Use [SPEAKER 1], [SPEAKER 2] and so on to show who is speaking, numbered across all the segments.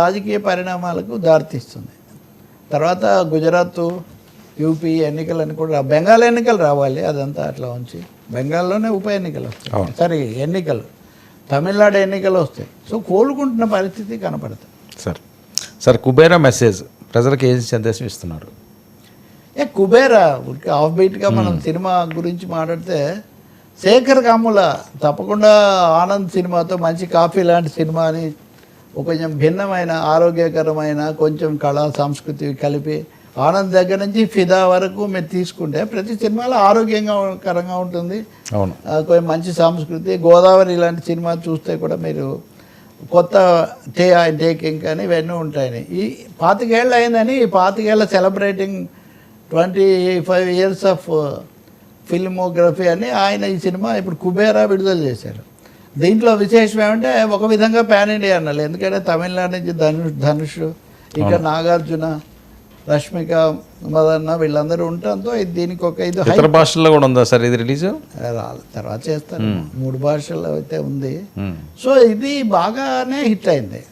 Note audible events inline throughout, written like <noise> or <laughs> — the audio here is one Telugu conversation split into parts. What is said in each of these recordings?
[SPEAKER 1] రాజకీయ పరిణామాలకు దారితీస్తుంది. తర్వాత గుజరాత్ యూపీ ఎన్నికలని కూడా బెంగాల్ ఎన్నికలు రావాలి అదంతా అట్లా ఉంచి బెంగాల్లోనే ఉప ఎన్నికలు వస్తాయి. సరే ఎన్నికలు. తమిళనాడు ఎన్నికలు వస్తాయి. సో కోలుకుంటున్న పరిస్థితి కనపడుతుంది
[SPEAKER 2] సార్ సార్ కుబేరా మెసేజ్ ప్రజలకు ఏం సందేశం ఇస్తున్నారు?
[SPEAKER 1] ఏ కుబేరా ఆఫ్ బీట్గా మనం సినిమా గురించి మాట్లాడితే శేఖర్ కమ్ముల తప్పకుండా ఆనంద్ సినిమాతో మంచి కాఫీ లాంటి సినిమా అని కొంచెం భిన్నమైన ఆరోగ్యకరమైన కొంచెం కళా సంస్కృతి కలిపి ఆనంద్ దగ్గర నుంచి ఫిదా వరకు మీరు తీసుకుంటే ప్రతి సినిమాలో ఆరోగ్యంగా కరంగా ఉంటుంది.
[SPEAKER 2] అవును.
[SPEAKER 1] కొంచెం మంచి సంస్కృతి గోదావరి ఇలాంటి సినిమా చూస్తే కూడా మీరు కొత్త టే టేకింగ్ కానీ ఇవన్నీ ఉంటాయని. ఈ పాతికేళ్ళు అయిందని ఈ పాతికేళ్ళ celebrating twenty five years of filmography అని ఆయన ఈ సినిమా ఇప్పుడు కుబేరా విడుదల చేశారు. దీంట్లో విశేషం ఏమంటే ఒక విధంగా పాన్ ఇండియా అన్నారు. ఎందుకంటే తమిళనాడు నుంచి ధనుష్ ధనుష్ ఇక్కడ నాగార్జున రష్మిక మదన్న వీళ్ళందరూ ఉండటంతో ఇది దీనికి ఒక ఇది
[SPEAKER 2] ఇతర భాషల్లో కూడా ఉందా సార్ ఇది రిలీజ్
[SPEAKER 1] రాలేదు తర్వాత చేస్తారు మూడు భాషల్లో అయితే ఉంది. సో ఇది బాగానే హిట్ అయింది.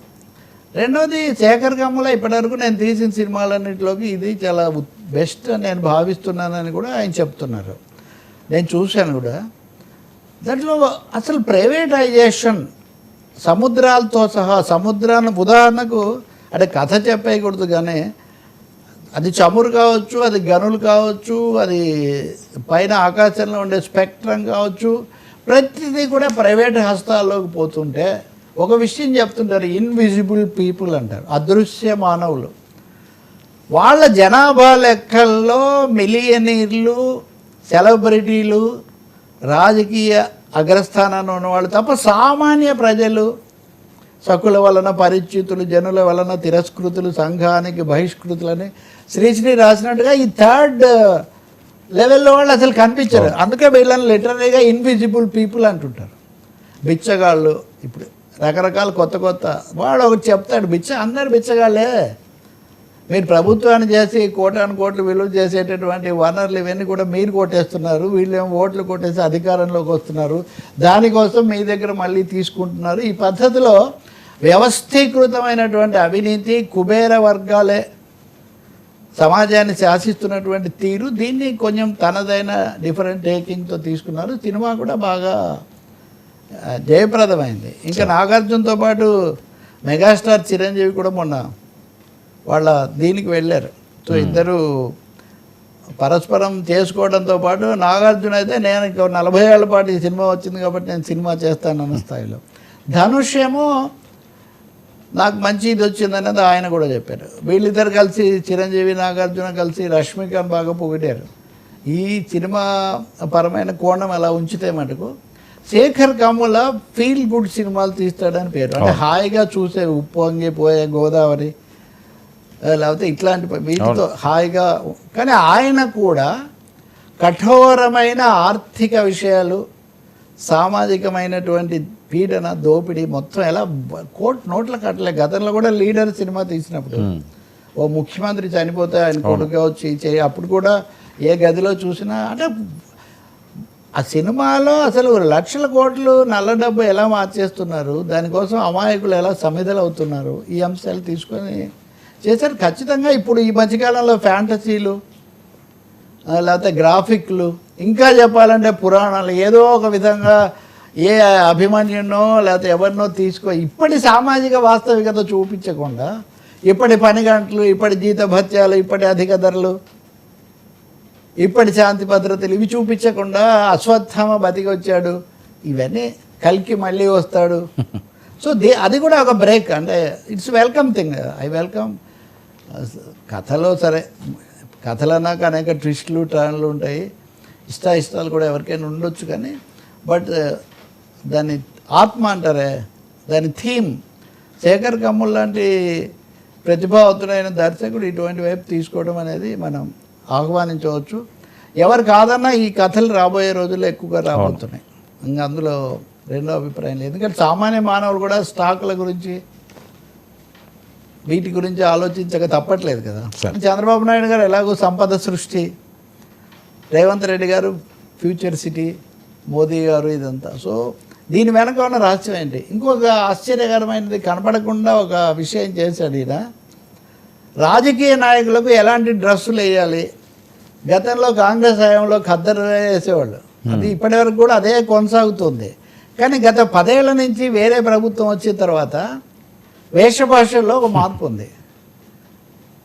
[SPEAKER 1] రెండోది శేఖర్ కమ్ముల ఇప్పటివరకు నేను తీసిన సినిమాలన్నింటిలోకి ఇది చాలా బెస్ట్ అని నేను భావిస్తున్నానని కూడా ఆయన చెప్తున్నారు. నేను చూశాను కూడా. దాంట్లో అసలు ప్రైవేటైజేషన్ సముద్రాలతో సహా సముద్రాన్ని ఉదాహరణకు అంటే కథ చెప్పేయకూడదు కానీ అది చమురు కావచ్చు అది గనులు కావచ్చు అది పైన ఆకాశంలో ఉండే స్పెక్ట్రం కావచ్చు ప్రతిదీ కూడా ప్రైవేట్ హస్తాల్లోకి పోతుంటే ఒక విషయం చెప్తుంటారు ఇన్విజిబుల్ పీపుల్ అంటారు అదృశ్య మానవులు వాళ్ళ జనాభా లెక్కల్లో మిలియనీర్లు సెలబ్రిటీలు రాజకీయ అగ్రస్థానాన్ని ఉన్నవాళ్ళు తప్ప సామాన్య ప్రజలు సకుల వలన పరిచితులు జనుల వలన తిరస్కృతులు సంఘానికి బహిష్కృతులని శ్రీశ్రీ రాసినట్టుగా ఈ థర్డ్ లెవెల్లో వాళ్ళు అసలు కనిపించరు. అందుకే వీళ్ళని లిటరరీగా ఇన్విజిబుల్ పీపుల్ అంటుంటారు. బిచ్చగాళ్ళు ఇప్పుడు రకరకాల కొత్త కొత్త వాడు ఒకటి చెప్తాడు బిచ్చ అందరు బిచ్చగాళ్ళే. మీరు ప్రభుత్వాన్ని చేసి కోటాను కోట్లు విలువ చేసేటటువంటి వనరులు ఇవన్నీ కూడా మీరు కొట్టేస్తున్నారు. వీళ్ళేమో ఓట్లు కొట్టేసి అధికారంలోకి వస్తున్నారు. దానికోసం మీ దగ్గర మళ్ళీ తీసుకుంటున్నారు. ఈ పద్ధతిలో వ్యవస్థీకృతమైనటువంటి అవినీతి కుబేర వర్గాలే సమాజాన్ని శాసిస్తున్నటువంటి తీరు. దీన్ని కొంచెం తనదైన డిఫరెంట్ టేకింగ్తో తీసుకున్నారు. సినిమా కూడా బాగా జయప్రదమైంది. ఇంకా నాగార్జునతో పాటు మెగాస్టార్ చిరంజీవి కూడా మొన్న వాళ్ళ దీనికి వెళ్ళారు. సో ఇద్దరు పరస్పరం చేసుకోవడంతో పాటు నాగార్జున అయితే నేను నలభై ఏళ్ళ పాటు ఈ సినిమా వచ్చింది కాబట్టి నేను సినిమా చేస్తానన్న స్థాయిలో. ధనుష్ ఏమో నాకు మంచి ఇది వచ్చింది అనేది ఆయన కూడా చెప్పారు. వీళ్ళిద్దరు కలిసి చిరంజీవి నాగార్జున కలిసి రష్మికని బాగా పొగిడారు. ఈ సినిమా పరమైన కోణం అలా ఉంచితే మటుకు శేఖర్ కమ్ముల ఫీల్ గుడ్ సినిమాలు తీస్తాడని పేరు. అంటే హాయిగా చూసే ఉప్పొంగి పోయే గోదావరి లేకపోతే ఇట్లాంటి వీటితో హాయిగా కానీ ఆయన కూడా కఠోరమైన ఆర్థిక విషయాలు సామాజికమైనటువంటి పీడన దోపిడీ మొత్తం ఎలా కోట్ నోట్ల కట్టలే. గతంలో కూడా లీడర్ సినిమా తీసినప్పుడు ఓ ముఖ్యమంత్రి చనిపోతే ఆయన కొడుకు వచ్చి చేయి అప్పుడు కూడా ఏ గదిలో చూసినా అంటే ఆ సినిమాలో అసలు లక్షల కోట్లు నల్ల డబ్బు ఎలా మార్చేస్తున్నారు దానికోసం అమాయకులు ఎలా సమిధలు అవుతున్నారు ఈ అంశాలు తీసుకొని చేశారు. ఖచ్చితంగా ఇప్పుడు ఈ మధ్యకాలంలో ఫ్యాంటసీలు లేకపోతే గ్రాఫిక్లు ఇంకా చెప్పాలంటే పురాణాలు ఏదో ఒక విధంగా ఏ అభిమన్యునో లేకపోతే ఎవరినో తీసుకో ఇప్పటి సామాజిక వాస్తవికత చూపించకుండా ఇప్పటి పని గంటలు ఇప్పటి జీత భత్యాలు ఇప్పటి అధిక ధరలు ఇప్పటి శాంతి భద్రతలు ఇవి చూపించకుండా అశ్వత్థామ బతికి వచ్చాడు ఇవన్నీ కలికి మళ్ళీ వస్తాడు. <laughs> సో దే అది కూడా ఒక బ్రేక్. అంటే it's welcome thing I welcome కథలో సరే కథలు అన్నాక అనేక ట్విస్టులు టర్న్లు ఉంటాయి. ఇష్ట ఇష్టాలు కూడా ఎవరికైనా ఉండొచ్చు కానీ బట్ దాని ఆత్మ అంటారే దాని థీమ్. శేఖర్ కమ్ముల్ లాంటి ప్రతిభావంతుడైన దర్శకుడు ఇటువంటి వైపు తీసుకోవడం అనేది మనం ఆహ్వానించవచ్చు. ఎవరు కాదన్నా ఈ కథలు రాబోయే రోజుల్లో ఎక్కువగా రాబోతున్నాయి. ఇంకా అందులో రెండో అభిప్రాయం లేదు. ఎందుకంటే సామాన్య మానవులు కూడా స్టాకుల గురించి వీటి గురించి ఆలోచించక తప్పట్లేదు కదా. చంద్రబాబు నాయుడు గారు ఎలాగో సంపద సృష్టి రేవంత్ రెడ్డి గారు ఫ్యూచర్ సిటీ మోదీ గారు ఇదంతా. సో దీని వెనక ఉన్న రహస్యం ఏంటి? ఇంకొక ఆశ్చర్యకరమైనది కనపడకుండా ఒక విషయం చేశాడు ఈయన. రాజకీయ నాయకులకు ఎలాంటి డ్రెస్సులు వేయాలి? గతంలో కాంగ్రెస్ హయాంలో ఖద్దరు వేసేవాళ్ళు. అది ఇప్పటివరకు కూడా అదే కొనసాగుతుంది. కానీ గత పదేళ్ళ నుంచి వేరే ప్రభుత్వం వచ్చిన తర్వాత వేషభాషల్లో ఒక మార్పు ఉంది.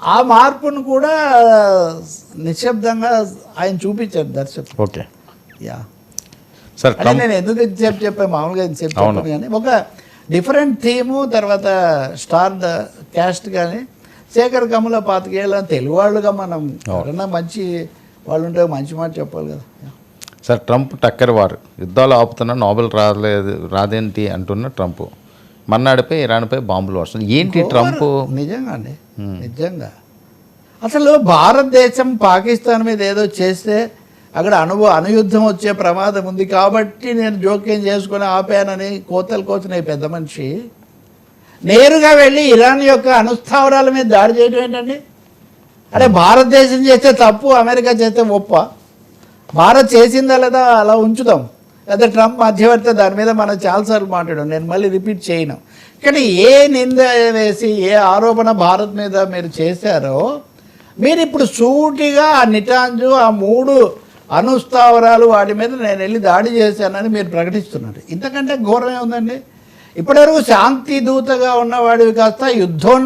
[SPEAKER 1] ఆ మార్పును కూడా నిశ్శబ్దంగా ఆయన చూపించారు దర్శకుడు
[SPEAKER 2] ఓకే.
[SPEAKER 1] యా.
[SPEAKER 2] సార్
[SPEAKER 1] నేను ఎందుకు ఇంతసేపు చెప్పాను? మామూలుగా ఇంతసేపు. చెప్పాను కానీ ఒక డిఫరెంట్ థీము తర్వాత స్టార్ ద క్యాస్ట్ కానీ శేఖర్ కమల పాతికేళ్ళ తెలుగు వాళ్ళుగా మనం ఎవరన్నా మంచి వాళ్ళు ఉంటే మంచి మాట చెప్పాలి కదా.
[SPEAKER 2] సార్ ట్రంప్ టక్కర్ వారు యుద్ధాలు ఆపుతున్న నోబెల్ రాలేదు రాదేంటి అంటున్న ట్రంప్. మన్నాడిపై ఇరాన్పై బాంబులు వర్షం ఏంటి ట్రంప్?
[SPEAKER 1] నిజంగా అండి నిజంగా. అసలు భారతదేశం పాకిస్తాన్ మీద ఏదో చేస్తే అక్కడ అణు అణుయుద్ధం వచ్చే ప్రమాదం ఉంది కాబట్టి నేను జోక్యం చేసుకొని ఆపానని కోతలు కోసిన ఈ పెద్ద మనిషి నేరుగా వెళ్ళి ఇరాన్ యొక్క అణుస్థావరాల మీద దాడి చేయడం ఏంటండి? అరే భారతదేశం చేస్తే తప్పు అమెరికా చేస్తే ఒప్ప. భారత్ చేసిందా లేదా అలా ఉంచుదాం. లేదా ట్రంప్ మధ్యవర్తి దాని మీద మనం చాలాసార్లు మాట్లాడాం. నేను మళ్ళీ రిపీట్ చేయను. కానీ ఏ నింద వేసి ఏ ఆరోపణ భారత్ మీద మీరు చేశారో మీరు ఇప్పుడు సూటిగా ఆ నిటాంజు ఆ మూడు అనుస్థావరాలు వాటి మీద నేను వెళ్ళి దాడి చేశానని మీరు ప్రకటిస్తున్నారు. ఇంతకంటే ఘోరమే ఉందండి. ఇప్పటివరకు శాంతి దూతగా ఉన్నవాడివి కాస్త యుద్ధోన్మ